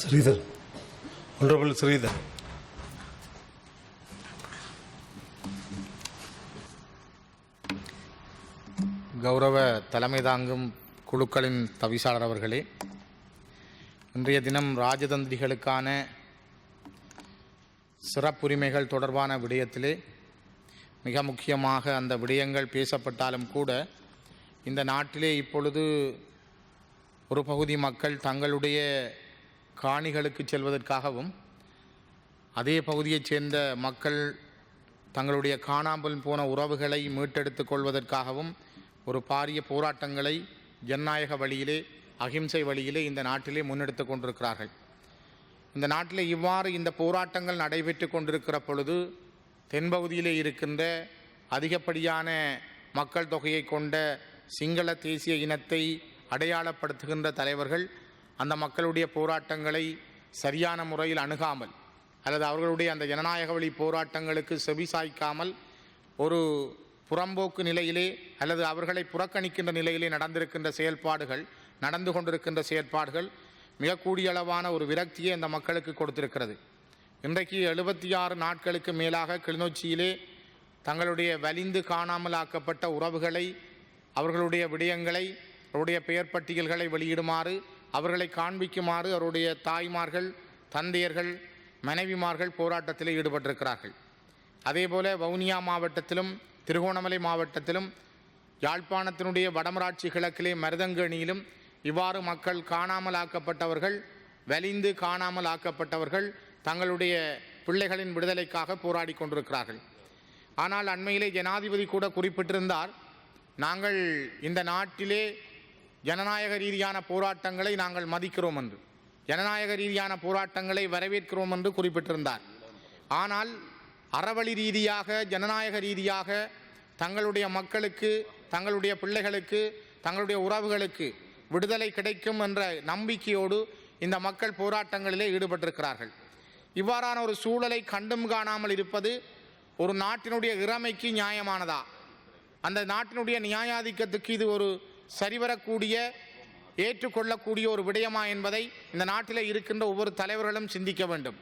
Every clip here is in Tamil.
ஸ்ரீதர். ஒன்றபிள் ஸ்ரீதர் கௌரவ தலைமை தாங்கும் குழுக்களின் தவிசாளர் அவர்களே இன்றைய தினம் ராஜதந்திரிகளுக்கான சிறப்புரிமைகள் தொடர்பான விடயத்திலே மிக முக்கியமாக அந்த விடயங்கள் பேசப்பட்டாலும் கூட இந்த நாட்டிலே இப்பொழுது ஒரு பகுதி மக்கள் தங்களுடைய காணிகளுக்கு செல்வதற்காகவும் அதே பகுதியைச் சேர்ந்த மக்கள் தங்களுடைய காணாமல் போன உறவுகளை மீட்டெடுத்துக் கொள்வதற்காகவும் ஒரு பாரிய போராட்டங்களை ஜனநாயக வழியிலே அகிம்சை வழியிலே இந்த நாட்டிலே முன்னெடுத்து கொண்டிருக்கிறார்கள். இந்த நாட்டில் இவ்வாறு இந்த போராட்டங்கள் நடைபெற்று கொண்டிருக்கிற பொழுது தென்பகுதியிலே இருக்கின்ற அதிகப்படியான மக்கள் தொகையை கொண்ட சிங்கள தேசிய இனத்தை அடையாளப்படுத்துகின்ற தலைவர்கள் அந்த மக்களுடைய போராட்டங்களை சரியான முறையில் அணுகாமல் அல்லது அவர்களுடைய அந்த ஜனநாயக வழி போராட்டங்களுக்கு செவிசாய்க்காமல் ஒரு புறம்போக்கு நிலையிலே அல்லது அவர்களை புறக்கணிக்கின்ற நிலையிலே நடந்திருக்கின்ற செயல்பாடுகள் நடந்து கொண்டிருக்கின்ற செயல்பாடுகள் மிக கூடிய அளவான ஒரு விரக்தியை அந்த மக்களுக்கு கொடுத்திருக்கிறது. இன்றைக்கு எழுபத்தி ஆறு நாட்களுக்கு மேலாக கிளிநொச்சியிலே தங்களுடைய வலிந்து காணாமல் ஆக்கப்பட்ட உறவுகளை அவர்களுடைய விடயங்களை அவருடைய பெயர் பட்டியல்களை வெளியிடுமாறு அவர்களை காண்பிக்குமாறு அவருடைய தாய்மார்கள் தந்தையர்கள் மனைவிமார்கள் போராட்டத்தில் ஈடுபட்டிருக்கிறார்கள். அதேபோல வவுனியா மாவட்டத்திலும் திருகோணமலை மாவட்டத்திலும் யாழ்ப்பாணத்தினுடைய வடமராட்சி கிழக்கிலே மருதங்கணியிலும் இவ்வாறு மக்கள் காணாமல் ஆக்கப்பட்டவர்கள் வலிந்து காணாமல் ஆக்கப்பட்டவர்கள் தங்களுடைய பிள்ளைகளின் விடுதலைக்காக போராடி கொண்டிருக்கிறார்கள். ஆனால் அண்மையிலே ஜனாதிபதி கூட குறிப்பிட்டிருந்தார் நாங்கள் இந்த நாட்டிலே ஜனநாயக ரீதியான போராட்டங்களை நாங்கள் மதிக்கிறோம் என்று. ஜனநாயக ரீதியான போராட்டங்களை வரவேற்கிறோம் என்று குறிப்பிட்டிருந்தார். ஆனால் அறவழி ரீதியாக ஜனநாயக ரீதியாக தங்களுடைய மக்களுக்கு தங்களுடைய பிள்ளைகளுக்கு தங்களுடைய உறவுகளுக்கு விடுதலை கிடைக்கும் என்ற நம்பிக்கையோடு இந்த மக்கள் போராட்டங்களிலே ஈடுபட்டிருக்கிறார்கள். இவ்வாறான ஒரு சூழலை கண்டும் காணாமல் இருப்பது ஒரு நாட்டினுடைய இறமைக்கு நியாயமானதா? அந்த நாட்டினுடைய நியாயாதிக்கத்துக்கு இது ஒரு சரிவரக்கூடிய ஏற்றுக்கொள்ளக்கூடிய ஒரு விடயமா என்பதை இந்த நாட்டில் இருக்கின்ற ஒவ்வொரு தலைவர்களும் சிந்திக்க வேண்டும்.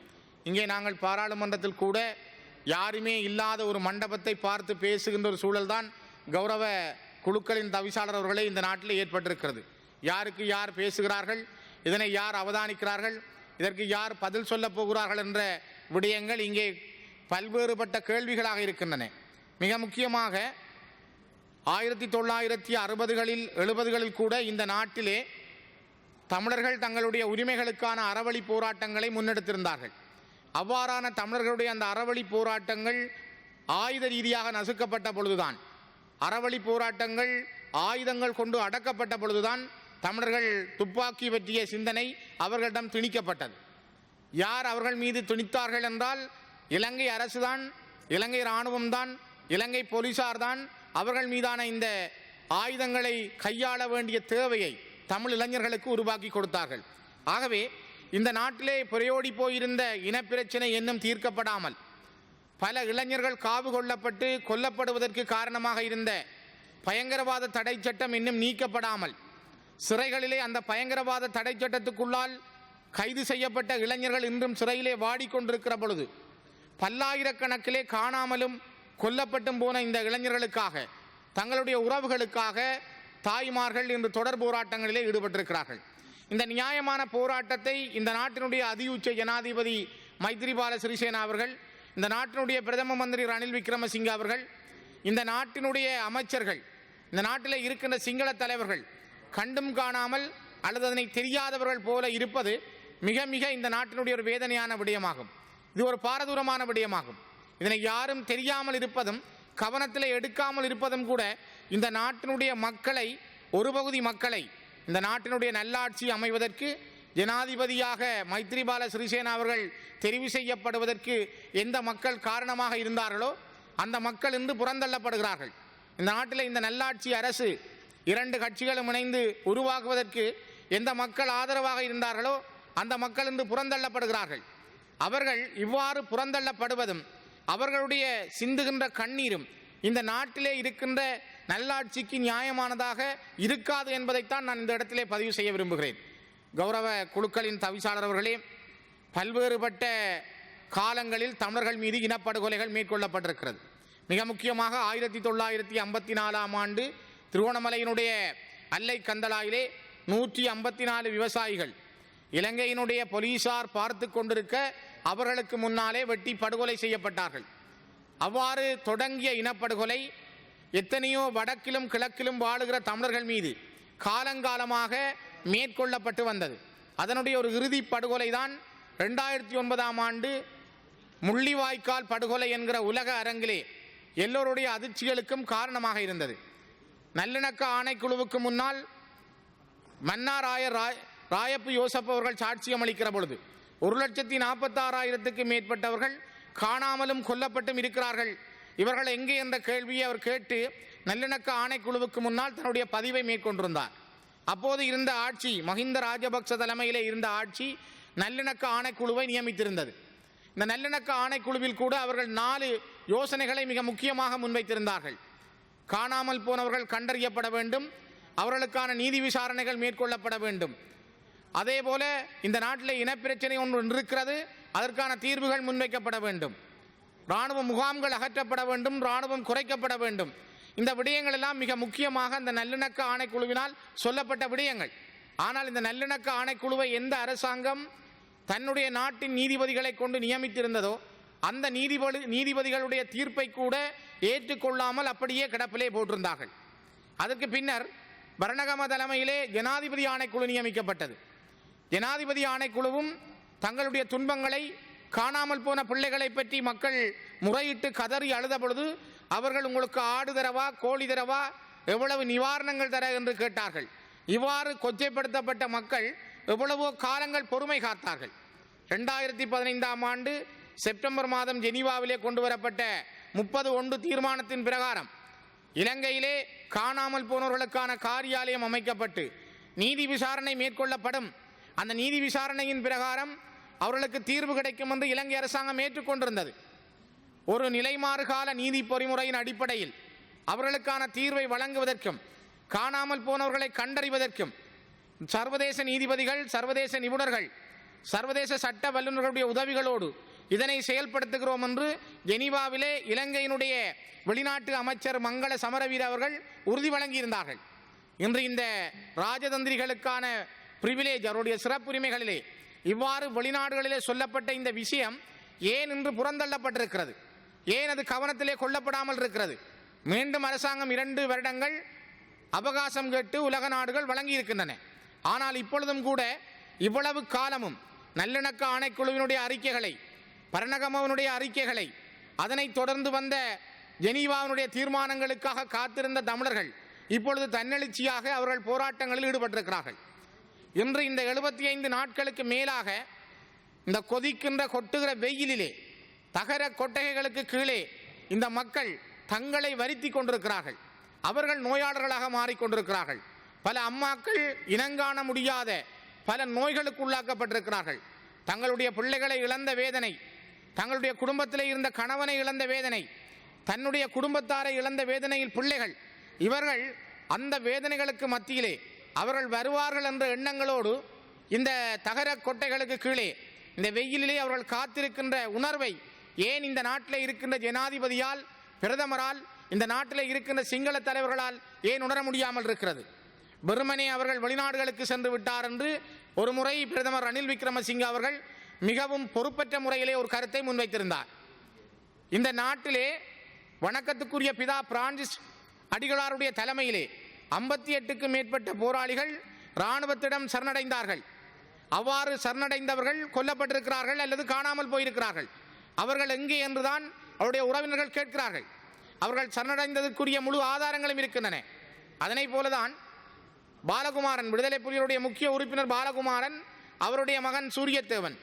இங்கே நாங்கள் பாராளுமன்றத்தில் கூட யாருமே இல்லாத ஒரு மண்டபத்தை பார்த்து பேசுகின்ற ஒரு சூழல்தான் கௌரவ குழுக்களின் தவிசாளர் அவர்களே இந்த நாட்டில் ஏற்பட்டிருக்கிறது. யாருக்கு யார் பேசுகிறார்கள் இதனை யார் அவதானிக்கிறார்கள் இதற்கு யார் பதில் சொல்லப் போகிறார்கள் என்ற விடயங்கள் இங்கே பல்வேறுபட்ட கேள்விகளாக இருக்கின்றன. மிக முக்கியமாக ஆயிரத்தி தொள்ளாயிரத்தி அறுபதுகளில் எழுபதுகளில் கூட இந்த நாட்டிலே தமிழர்கள் தங்களுடைய உரிமைகளுக்கான அறவழி போராட்டங்களை முன்னெடுத்திருந்தார்கள். அவ்வாறான தமிழர்களுடைய அந்த அறவழி போராட்டங்கள் ஆயுத ரீதியாக நசுக்கப்பட்ட பொழுதுதான். அறவழி போராட்டங்கள் ஆயுதங்கள் கொண்டு அடக்கப்பட்ட பொழுதுதான் தமிழர்கள் துப்பாக்கி பற்றிய சிந்தனை அவர்களிடம் திணிக்கப்பட்டது. யார் அவர்கள் மீது திணித்தார்கள் என்றால் இலங்கை அரசுதான் இலங்கை இராணுவம்தான் இலங்கை போலீசார் தான் அவர்கள் மீதான இந்த ஆயுதங்களை கையாள வேண்டிய தேவையை தமிழ் இளைஞர்களுக்கு உருவாக்கி கொடுத்தார்கள். ஆகவே இந்த நாட்டிலே புரையோடி போயிருந்த இனப்பிரச்சனை இன்னும் தீர்க்கப்படாமல் பல இளைஞர்கள் காவு கொள்ளப்பட்டு கொல்லப்படுவதற்கு காரணமாக இருந்த பயங்கரவாத தடை சட்டம் இன்னும் நீக்கப்படாமல் சிறைகளிலே அந்த பயங்கரவாத தடை சட்டத்துக்குள்ளால் கைது செய்யப்பட்ட இளைஞர்கள் இன்றும் சிறையிலே வாடிக்கொண்டிருக்கிற பொழுது பல்லாயிரக்கணக்கிலே காணாமலும் கொல்லப்பட்டும் போன இந்த இளைஞர்களுக்காக தங்களுடைய உறவுகளுக்காக தாய்மார்கள் இன்று தொடர் போராட்டங்களிலே ஈடுபட்டிருக்கிறார்கள். இந்த நியாயமான போராட்டத்தை இந்த நாட்டினுடைய அதியுச்ச ஜனாதிபதி மைத்ரிபால சிறிசேனா அவர்கள் இந்த நாட்டினுடைய பிரதம மந்திரி ரணில் விக்ரமசிங்க அவர்கள் இந்த நாட்டினுடைய அமைச்சர்கள் இந்த நாட்டில் இருக்கின்ற சிங்கள தலைவர்கள் கண்டும் காணாமல் அல்லது அதனை தெரியாதவர்கள் போல இருப்பது மிக மிக இந்த நாட்டினுடைய ஒரு வேதனையான விடயமாகும். இது ஒரு பாரதூரமான விடயமாகும். இதனை யாரும் தெரியாமல் இருப்பதும் கவனத்தில் எடுக்காமல் இருப்பதும் கூட இந்த நாட்டினுடைய மக்களை ஒரு பகுதி மக்களை இந்த நாட்டினுடைய நல்லாட்சி அமைவதற்கு ஜனாதிபதியாக மைத்ரிபால சிறிசேனா அவர்கள் தெரிவு செய்யப்படுவதற்கு எந்த மக்கள் காரணமாக இருந்தார்களோ அந்த மக்கள் இன்று புறந்தள்ளப்படுகிறார்கள். இந்த நாட்டில் இந்த நல்லாட்சி அரசு இரண்டு கட்சிகளும் இணைந்து உருவாக்குவதற்கு எந்த மக்கள் ஆதரவாக இருந்தார்களோ அந்த மக்கள் இன்று புறந்தள்ளப்படுகிறார்கள். அவர்கள் இவ்வாறு புறந்தள்ளப்படுவதும் அவர்களுடைய சிந்துகின்ற கண்ணீரும் இந்த நாட்டிலே இருக்கின்ற நல்லாட்சிக்கு நியாயமானதாக இருக்காது என்பதைத்தான் நான் இந்த இடத்திலே பதிவு செய்ய விரும்புகிறேன். கௌரவ குழுக்களின் தவிசாளர் அவர்களே பல்வேறுபட்ட காலங்களில் தமிழர்கள் மீது இனப்படுகொலைகள் மேற்கொள்ளப்பட்டிருக்கிறது. மிக முக்கியமாக ஆயிரத்தி தொள்ளாயிரத்தி ஐம்பத்தி நாலாம் ஆண்டு திருவோணமலையினுடைய அல்லை கந்தளாயிலே நூற்றி ஐம்பத்தி நாலு விவசாயிகள் இலங்கையினுடைய போலீசார் பார்த்து கொண்டிருக்க அவர்களுக்கு முன்னாலே வெட்டி படுகொலை செய்யப்பட்டார்கள். அவ்வாறு தொடங்கிய இனப்படுகொலை எத்தனையோ வடக்கிலும் கிழக்கிலும் வாழுகிற தமிழர்கள் மீது காலங்காலமாக மேற்கொள்ளப்பட்டு வந்தது. அதனுடைய ஒரு இறுதி படுகொலை தான் ரெண்டாயிரத்தி ஒன்பதாம் ஆண்டு முள்ளிவாய்க்கால் படுகொலை என்கிற உலக அரங்கிலே எல்லோருடைய அதிர்ச்சிகளுக்கும் காரணமாக இருந்தது. நல்லிணக்க ஆணைக்குழுவுக்கு முன்னால் மன்னார் ராய் ராயப்பு யோசப் அவர்கள் சாட்சியம் அளிக்கிற பொழுது ஒரு லட்சத்தி நாற்பத்தாறாயிரத்துக்கு மேற்பட்டவர்கள் காணாமலும் கொல்லப்பட்டும் இருக்கிறார்கள். இவர்கள் எங்கே என்ற கேள்வியை அவர் கேட்டு நல்லிணக்க ஆணைக்குழுவுக்கு முன்னால் தன்னுடைய பதிவை மேற்கொண்டிருந்தார். அப்போது இருந்த ஆட்சி மஹிந்த ராஜபக்ச தலைமையிலே இருந்த ஆட்சி நல்லிணக்க ஆணைக்குழுவை நியமித்திருந்தது. இந்த நல்லிணக்க ஆணைக்குழுவில் கூட அவர்கள் நாலு யோசனைகளை மிக முக்கியமாக முன்வைத்திருந்தார்கள். காணாமல் போனவர்கள் கண்டறியப்பட வேண்டும். அவர்களுக்கான நீதி விசாரணைகள் மேற்கொள்ளப்பட வேண்டும். அதேபோல இந்த நாட்டில் இனப்பிரச்சனை ஒன்று இருக்கிறது. அதற்கான தீர்வுகள் முன்வைக்கப்பட வேண்டும். இராணுவ முகாம்கள் அகற்றப்பட வேண்டும். இராணுவம் குறைக்கப்பட வேண்டும். இந்த விடயங்கள் எல்லாம் மிக முக்கியமாக இந்த நல்லிணக்க ஆணைக்குழுவினால் சொல்லப்பட்ட விடயங்கள். ஆனால் இந்த நல்லிணக்க ஆணைக்குழுவை எந்த அரசாங்கம் தன்னுடைய நாட்டின் நீதிபதிகளை கொண்டு நியமித்திருந்ததோ அந்த நீதிபதி நீதிபதிகளுடைய தீர்ப்பை கூட ஏற்றுக்கொள்ளாமல் அப்படியே கிடப்பிலே போட்டிருந்தார்கள். அதற்கு பின்னர் பரணகம தலைமையிலே ஜனாதிபதி ஆணைக்குழு நியமிக்கப்பட்டது. ஜனாதிபதி ஆணைக்குழுவும் தங்களுடைய துன்பங்களை காணாமல் போன பிள்ளைகளை பற்றி மக்கள் முறையிட்டு கதறி அழுத பொழுது அவர்கள் உங்களுக்கு ஆடு தரவா கோழி தரவா எவ்வளவு நிவாரணங்கள் தர என்று கேட்டார்கள். இவ்வாறு கொச்சைப்படுத்தப்பட்ட மக்கள் எவ்வளவோ காலங்கள் பொறுமை காத்தார்கள். ரெண்டாயிரத்தி பதினைந்தாம் ஆண்டு செப்டம்பர் மாதம் ஜெனீவாவிலே கொண்டு வரப்பட்ட முப்பது ஒன்று தீர்மானத்தின் பிரகாரம் இலங்கையிலே காணாமல் போனவர்களுக்கான காரியாலயம் அமைக்கப்பட்டு நீதி விசாரணை மேற்கொள்ளப்படும் அந்த நீதி விசாரணையின் பிரகாரம் அவர்களுக்கு தீர்வு கிடைக்கும் என்று இலங்கை அரசாங்கம் ஏற்றுக்கொண்டிருந்தது. ஒரு நிலைமாறுகால நீதி பொறிமுறையின் அடிப்படையில் அவர்களுக்கான தீர்வை வழங்குவதற்கும் காணாமல் போனவர்களை கண்டறிவதற்கும் சர்வதேச நீதிபதிகள் சர்வதேச நிபுணர்கள் சர்வதேச சட்ட வல்லுநர்களுடைய உதவிகளோடு இதனை செயல்படுத்துகிறோம் என்று ஜெனீவாவிலே இலங்கையினுடைய வெளிநாட்டு அமைச்சர் மங்கள சமரவீர அவர்கள் உறுதி வழங்கியிருந்தார்கள். இன்று இந்த ராஜதந்திரிகளுக்கான பிரிவிலேஜ் அவருடைய சிறப்புரிமைகளிலே. இவ்வாறு வெளிநாடுகளிலே சொல்லப்பட்ட இந்த விஷயம் ஏன் இன்று புறந்தள்ளப்பட்டிருக்கிறது? ஏன் அது கவனத்திலே கொள்ளப்படாமல் இருக்கிறது? மீண்டும் அரசாங்கம் இரண்டு வருடங்கள் அவகாசம் கேட்டு உலக நாடுகள் வழங்கியிருக்கின்றன. ஆனால் இப்பொழுதும் கூட இவ்வளவு காலமும் நல்லிணக்க ஆணைக்குழுவினுடைய அறிக்கைகளை பரணகமவனுடைய அறிக்கைகளை அதனைத் தொடர்ந்து வந்த ஜெனீவாவினுடைய தீர்மானங்களுக்காக காத்திருந்த தமிழர்கள் இப்பொழுது தன்னெழுச்சியாக அவர்கள் போராட்டங்களில் ஈடுபட்டிருக்கிறார்கள். இன்று இந்த எழுபத்தி ஐந்து நாட்களுக்கு மேலாக இந்த கொதிக்கின்ற கொட்டுகிற வெயிலிலே தகர கொட்டகைகளுக்கு கீழே இந்த மக்கள் தங்களை வருத்தி கொண்டிருக்கிறார்கள். அவர்கள் நோயாளர்களாக மாறிக்கொண்டிருக்கிறார்கள் பல அம்மாக்கள் இனங்காண முடியாத பல நோய்களுக்கு உள்ளாக்கப்பட்டிருக்கிறார்கள். தங்களுடைய பிள்ளைகளை இழந்த வேதனை தங்களுடைய குடும்பத்தில் இருந்த கணவனை இழந்த வேதனை தன்னுடைய குடும்பத்தாரை இழந்த வேதனையில் பிள்ளைகள் இவர்கள் அந்த வேதனைகளுக்கு மத்தியிலே அவர்கள் வருவார்கள் என்ற எண்ணங்களோடு இந்த தகர கொட்டைகளுக்கு கீழே இந்த வெயிலிலே அவர்கள் காத்திருக்கின்ற உணர்வை ஏன் இந்த நாட்டில் இருக்கின்ற ஜனாதிபதியால் பிரதமரால் இந்த நாட்டில் இருக்கின்ற சிங்கள தலைவர்களால் ஏன் உணர முடியாமல் இருக்கிறது? வெறுமனே அவர்கள் வெளிநாடுகளுக்கு சென்று விட்டார் என்று ஒரு முறை பிரதமர் ரணில் விக்ரமசிங்க அவர்கள் மிகவும் பொறுப்பற்ற முறையிலே ஒரு கருத்தை முன்வைத்திருந்தார். இந்த நாட்டிலே வணக்கத்துக்குரிய பிதா பிரான்சிஸ் அடிகளாருடைய தலைமையிலே ஐம்பத்தி எட்டுக்கு மேற்பட்ட போராளிகள் இராணுவத்திடம் சரணடைந்தார்கள். அவ்வாறு சரணடைந்தவர்கள் கொல்லப்பட்டிருக்கிறார்கள் அல்லது காணாமல் போயிருக்கிறார்கள். அவர்கள் எங்கே என்றுதான் அவருடைய உறவினர்கள் கேட்கிறார்கள். அவர்கள் சரணடைந்ததற்குரிய முழு ஆதாரங்களும் இருக்கின்றன. அதனை போலதான் பாலகுமாரன் விடுதலை புலிகளுடைய முக்கிய உறுப்பினர் பாலகுமாரன் அவருடைய மகன் சூரியத்தேவன்.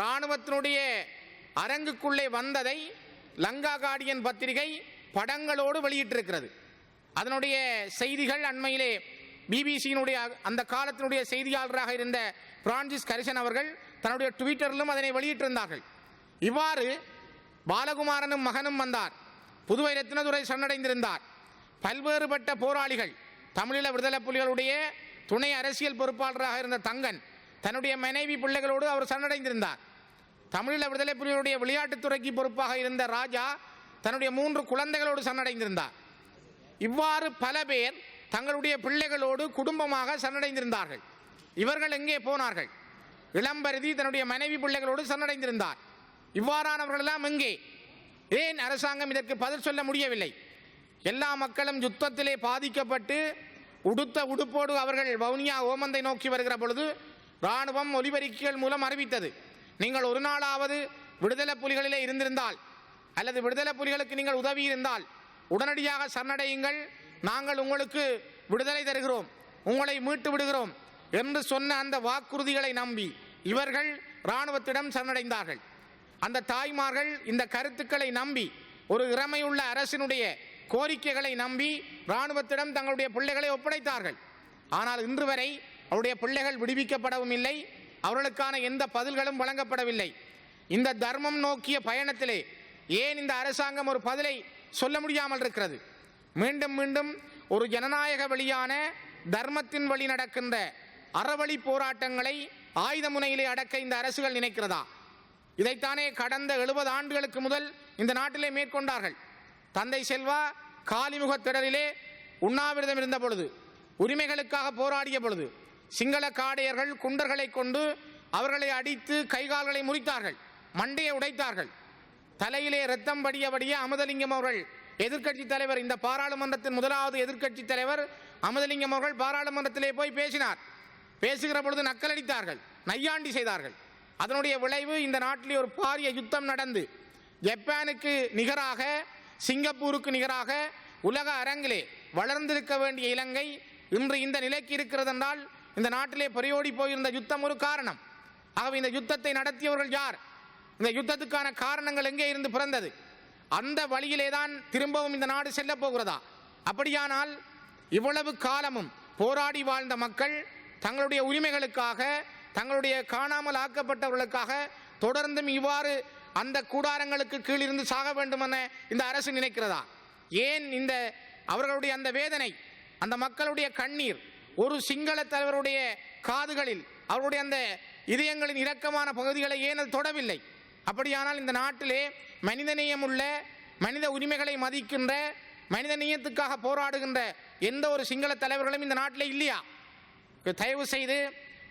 இராணுவத்தினுடைய அரங்குக்குள்ளே வந்ததை லங்கா கார்டியன் பத்திரிகை படங்களோடு வெளியிட்டிருக்கிறது. அதனுடைய செய்திகள் அண்மையிலே பிபிசியினுடைய அந்த காலத்தினுடைய செய்தியாளராக இருந்த பிரான்சிஸ் கரிசன் அவர்கள் தன்னுடைய ட்விட்டரிலும் அதனை வெளியிட்டிருந்தார்கள். இவ்வாறு பாலகுமாரனும் மகனும் வந்தார். புதுவை ரத்தினதுரை சரணடைந்திருந்தார். பல்வேறுபட்ட போராளிகள் தமிழீழ விடுதலை புலிகளுடைய துணை அரசியல் பொறுப்பாளராக இருந்த தங்கன் தன்னுடைய மனைவி பிள்ளைகளோடு அவர் சரணடைந்திருந்தார். தமிழீழ விடுதலை புலிகளுடைய விளையாட்டுத்துறைக்கு பொறுப்பாக இருந்த ராஜா தன்னுடைய மூன்று குழந்தைகளோடு சரணடைந்திருந்தார். இவ்வாறு பல பேர் தங்களுடைய பிள்ளைகளோடு குடும்பமாக சரணடைந்திருந்தார்கள். இவர்கள் எங்கே போனார்கள்? இளம்பருதி தன்னுடைய மனைவி பிள்ளைகளோடு சரணடைந்திருந்தார். இவ்வாறானவர்கள் எல்லாம் எங்கே? ஏன் அரசாங்கம் இதற்கு பதில் சொல்ல முடியவில்லை? எல்லா மக்களும் யுத்தத்திலே பாதிக்கப்பட்டு உடுத்த உடுப்போடு அவர்கள் வவுனியா ஓமந்தை நோக்கி வருகிற பொழுது இராணுவம் ஒலிபெருக்கிகள் மூலம் அறிவித்தது. நீங்கள் ஒரு நாளாவது விடுதலை புலிகளிலே இருந்திருந்தால் அல்லது விடுதலை புலிகளுக்கு நீங்கள் உதவி இருந்தால் உடனடியாக சரணடையுங்கள். நாங்கள் உங்களுக்கு விடுதலை தருகிறோம். உங்களை மீட்டு விடுகிறோம் என்று சொன்ன அந்த வாக்குறுதிகளை நம்பி இவர்கள் இராணுவத்திடம் சரணடைந்தார்கள். அந்த தாய்மார்கள் இந்த கருத்துக்களை நம்பி ஒரு இறமையுள்ள அரசினுடைய கோரிக்கைகளை நம்பி இராணுவத்திடம் தங்களுடைய பிள்ளைகளை ஒப்படைத்தார்கள். ஆனால் இன்று வரை அவருடைய பிள்ளைகள் விடுவிக்கப்படவும் இல்லை அவர்களுக்கான எந்த பதில்களும் வழங்கப்படவில்லை. இந்த தர்மம் நோக்கிய பயணத்திலே ஏன் இந்த அரசாங்கம் ஒரு பதிலை சொல்ல முடியாமல் இருக்கிறது. மீண்டும் மீண்டும் ஒரு ஜனநாயக வழியான தர்மத்தின் வழி நடக்கின்ற அறவழி போராட்டங்களை ஆயுத முனையிலே அடக்க இந்த அரசுகள் நினைக்கிறதா? இதைத்தானே கடந்த எழுபது ஆண்டுகளுக்கு முதல் இந்த நாட்டிலே மேற்கொண்டார்கள். தந்தை செல்வா காலிமுக திடலிலே உண்ணாவிரதம் இருந்த பொழுது உரிமைகளுக்காக போராடிய பொழுது சிங்கள காடையர்கள் குண்டர்களை கொண்டு அவர்களை அடித்து கைகால்களை முறித்தார்கள் மண்டையை உடைத்தார்கள். தலையிலே ரத்தம் படிய அமுதலிங்கம் அவர்கள் எதிர்க்கட்சி தலைவர். இந்த பாராளுமன்றத்தின் முதலாவது எதிர்க்கட்சி தலைவர் அமுதலிங்கம் அவர்கள் பாராளுமன்றத்திலே போய் பேசினார். பேசுகிற பொழுது நக்கலடித்தார்கள் நையாண்டி செய்தார்கள். அதனுடைய விளைவு இந்த நாட்டிலே ஒரு பாரிய யுத்தம் நடந்து. ஜப்பானுக்கு நிகராக சிங்கப்பூருக்கு நிகராக உலக அரங்கிலே வளர்ந்திருக்க வேண்டிய இலங்கை இன்று இந்த நிலைக்கு இருக்கிறது என்றால் இந்த நாட்டிலே பரியோடி போயிருந்த யுத்தம் ஒரு காரணம். ஆகவே இந்த யுத்தத்தை நடத்தியவர்கள் யார்? இந்த யுத்தத்துக்கான காரணங்கள் எங்கே இருந்து பிறந்தது? அந்த வழியிலே தான் திரும்பவும் இந்த நாடு செல்ல போகிறதா? அப்படியானால் இவ்வளவு காலமும் போராடி வாழ்ந்த மக்கள் தங்களுடைய உரிமைகளுக்காக தங்களுடைய காணாமல் ஆக்கப்பட்டவர்களுக்காக தொடர்ந்தும் இவ்வாறு அந்த கூடாரங்களுக்கு கீழிருந்து சாக வேண்டும் என இந்த அரசு நினைக்கிறதா? ஏன் இந்த அவர்களுடைய அந்த வேதனை அந்த மக்களுடைய கண்ணீர் ஒரு சிங்கள தலைவருடைய காதுகளில் அவருடைய அந்த இதயங்களின் இரக்கமான பகுதிகளை ஏன் அது தொடவில்லை? அப்படியானால் இந்த நாட்டிலே மனிதநேயம் உள்ள மனித உரிமைகளை மதிக்கின்ற மனித நேயத்துக்காக போராடுகின்ற எந்த ஒரு சிங்கள தலைவர்களும் இந்த நாட்டில் இல்லையா? தயவு செய்து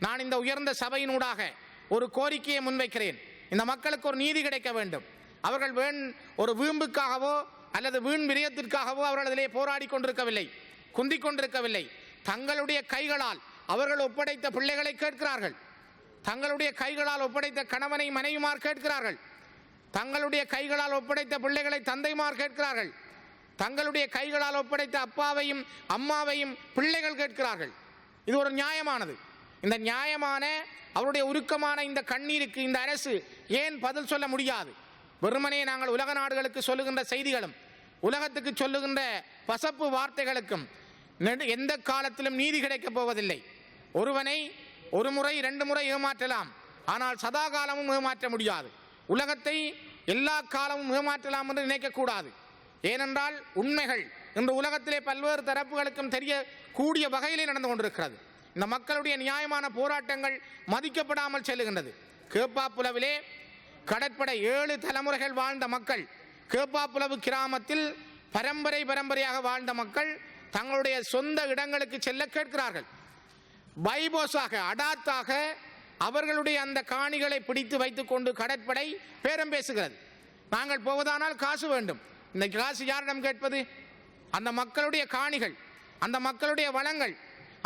நான் இந்த உயர்ந்த சபையினூடாக ஒரு கோரிக்கையை முன்வைக்கிறேன். இந்த மக்களுக்கு ஒரு நீதி கிடைக்க வேண்டும். அவர்கள் வேண் ஒரு வீம்புக்காகவோ அல்லது வீண் விரயத்திற்காகவோ அவர்கள் அதிலே போராடி கொண்டிருக்கவில்லை குந்திக் கொண்டிருக்கவில்லை. தங்களுடைய கைகளால் அவர்கள் ஒப்படைத்த பிள்ளைகளை கேட்கிறார்கள். தங்களுடைய கைகளால் ஒப்படைத்த கணவனை மனைவிமார் கேட்கிறார்கள். தங்களுடைய கைகளால் ஒப்படைத்த பிள்ளைகளை தந்தைமார் கேட்கிறார்கள். தங்களுடைய கைகளால் ஒப்படைத்த அப்பாவையும் அம்மாவையும் பிள்ளைகள் கேட்கிறார்கள். இது ஒரு நியாயமானது. இந்த நியாயமான அவருடைய உருக்கமான இந்த கண்ணீருக்கு இந்த அரசு ஏன் பதில் சொல்ல முடியாது? வெறுமனே நாங்கள் உலக நாடுகளுக்கு சொல்லுகின்ற செய்திகளும் உலகத்துக்கு சொல்லுகின்ற பசப்பு வார்த்தைகளுக்கும் நெடு- எந்த காலத்திலும் நீதி கிடைக்கப் போவதில்லை. ஒருவனை ஒரு முறை இரண்டு முறை ஏமாற்றலாம். ஆனால் சதா காலமும் ஏமாற்ற முடியாது. உலகத்தை எல்லா காலமும் ஏமாற்றலாம் என்று நினைக்கக்கூடாது. ஏனென்றால் உண்மைகள் இந்த உலகத்திலே பல்வேறு தரப்புகளுக்கும் தெரியக்கூடிய வகையிலே நடந்து கொண்டிருக்கிறது. இந்த மக்களுடைய நியாயமான போராட்டங்கள் மதிக்கப்படாமல் செல்லுகின்றது. கேப்பாப்புலவிலே கடற்படை ஏழு தலைமுறைகள் வாழ்ந்த மக்கள் கேப்பாப்புலவு கிராமத்தில் பரம்பரை பரம்பரையாக வாழ்ந்த மக்கள் தங்களுடைய சொந்த இடங்களுக்கு செல்ல கேட்கிறார்கள். பைபோஸாக அடாத்தாக அவர்களுடைய அந்த காணிகளை பிடித்து வைத்துக்கொண்டு கடற்படை பேரம் பேசுகிறது. நாங்கள் போவதானால் காசு வேண்டும். இந்த காசு யாரிடம் கேட்பது? அந்த மக்களுடைய காணிகள் அந்த மக்களுடைய வளங்கள்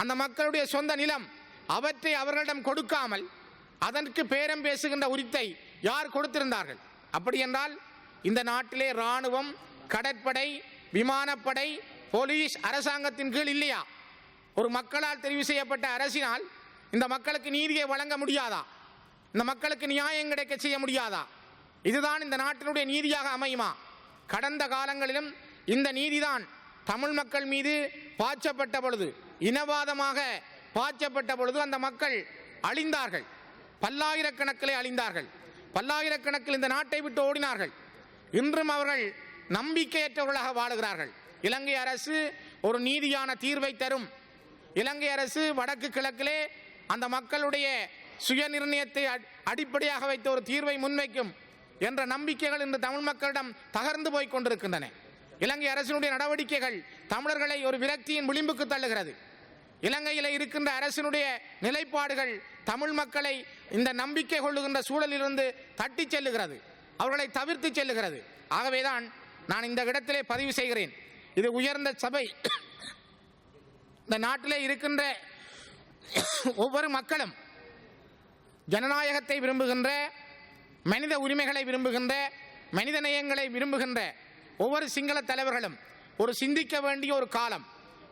அந்த மக்களுடைய சொந்த நிலம் அவற்றை அவர்களிடம் கொடுக்காமல் அதற்கு பேரம் பேசுகின்ற உரித்தை யார் கொடுத்திருந்தார்கள்? அப்படி என்றால் இந்த நாட்டிலே இராணுவம் கடற்படை விமானப்படை போலீஸ் அரசாங்கத்தின் கீழ் இல்லையா? ஒரு மக்களால் தெரிவு செய்யப்பட்ட அரசினால் இந்த மக்களுக்கு நீதியை வழங்க முடியாதா? இந்த மக்களுக்கு நியாயம் கிடைக்க செய்ய முடியாதா? இதுதான் இந்த நாட்டினுடைய நீதியாக அமையுமா? கடந்த காலங்களிலும் இந்த நீதிதான் தமிழ் மக்கள் மீது பாய்ச்சப்பட்ட பொழுது இனவாதமாக பாய்ச்சப்பட்ட பொழுது அந்த மக்கள் அழிந்தார்கள். பல்லாயிரக்கணக்கிலே அழிந்தார்கள். பல்லாயிரக்கணக்கில் இந்த நாட்டை விட்டு ஓடினார்கள். இன்றும் அவர்கள் நம்பிக்கையற்றவர்களாக வாழுகிறார்கள். இலங்கை அரசு ஒரு நீதியான தீர்வை தரும் இலங்கை அரசு வடக்கு கிழக்கிலே அந்த மக்களுடைய சுயநிர்ணயத்தை அடிப்படையாக வைத்த ஒரு தீர்வை முன்வைக்கும் என்ற நம்பிக்கைகள் இன்று தமிழ் மக்களிடம் தகர்ந்து போய் கொண்டிருக்கின்றன. இலங்கை அரசினுடைய நடவடிக்கைகள் தமிழர்களை ஒரு விரக்தியின் விளிம்புக்கு தள்ளுகிறது. இலங்கையில் இருக்கின்ற அரசினுடைய நிலைப்பாடுகள் தமிழ் மக்களை இந்த நம்பிக்கை கொள்ளுகின்ற சூழலிலிருந்து தட்டிச் செல்லுகிறது. அவர்களை தவிர்த்து செல்லுகிறது. ஆகவேதான் நான் இந்த இடத்திலே பதிவு செய்கிறேன். இது உயர்ந்த சபை. இந்த நாட்டிலே இருக்கின்ற ஒவ்வொரு மக்களும் ஜனநாயகத்தை விரும்புகின்ற மனித உரிமைகளை விரும்புகின்ற மனித நேயங்களை விரும்புகின்ற ஒவ்வொரு சிங்கள தலைவர்களும் ஒரு சிந்திக்க வேண்டிய ஒரு காலம்.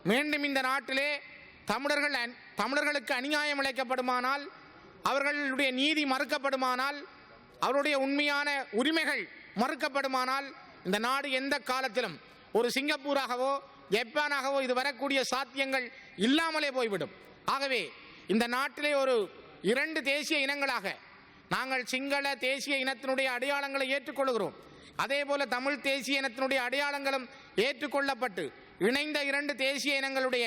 மீண்டும் இந்த நாட்டிலே தமிழர்கள் அந்- தமிழர்களுக்கு அநியாயம் இழைக்கப்படுமானால் அவர்களுடைய நீதி மறுக்கப்படுமானால் அவருடைய உண்மையான உரிமைகள் மறுக்கப்படுமானால் இந்த நாடு எந்த காலத்திலும் ஒரு சிங்கப்பூராகவோ ஜப்பானாகவோ இது வரக்கூடிய சாத்தியங்கள் இல்லாமலே போய்விடும். ஆகவே இந்த நாட்டிலே ஒரு இரண்டு தேசிய இனங்களாக நாங்கள் சிங்கள தேசிய இனத்தினுடைய அடையாளங்களை ஏற்றுக்கொள்கிறோம். அதே போல தமிழ் தேசிய இனத்தினுடைய அடையாளங்களும் ஏற்றுக்கொள்ளப்பட்டு இணைந்த இரண்டு தேசிய இனங்களுடைய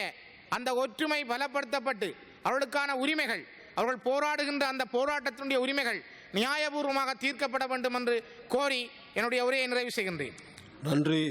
அந்த ஒற்றுமை பலப்படுத்தப்பட்டு அவர்களுக்கான உரிமைகள் அவர்கள் போராடுகின்ற அந்த போராட்டத்தினுடைய உரிமைகள் நியாயபூர்வமாக தீர்க்கப்பட வேண்டும் என்று கோரி என்னுடைய உரையை நிறைவு செய்கின்றேன். நன்றி.